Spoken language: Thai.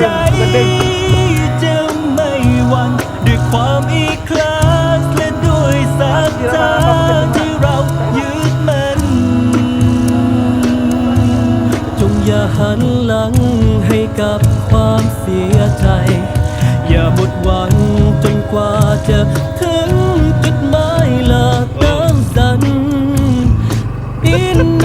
ใจ จะไม่หวั่นด้วยความอีคลาสและด้วยสักจาที่เรายึดมั่นจงอย่าหันหลังให้กับความเสียใจ อย่าหมดหวังจนกว่าจะถึงจุดหมายลักน้ำสันอินน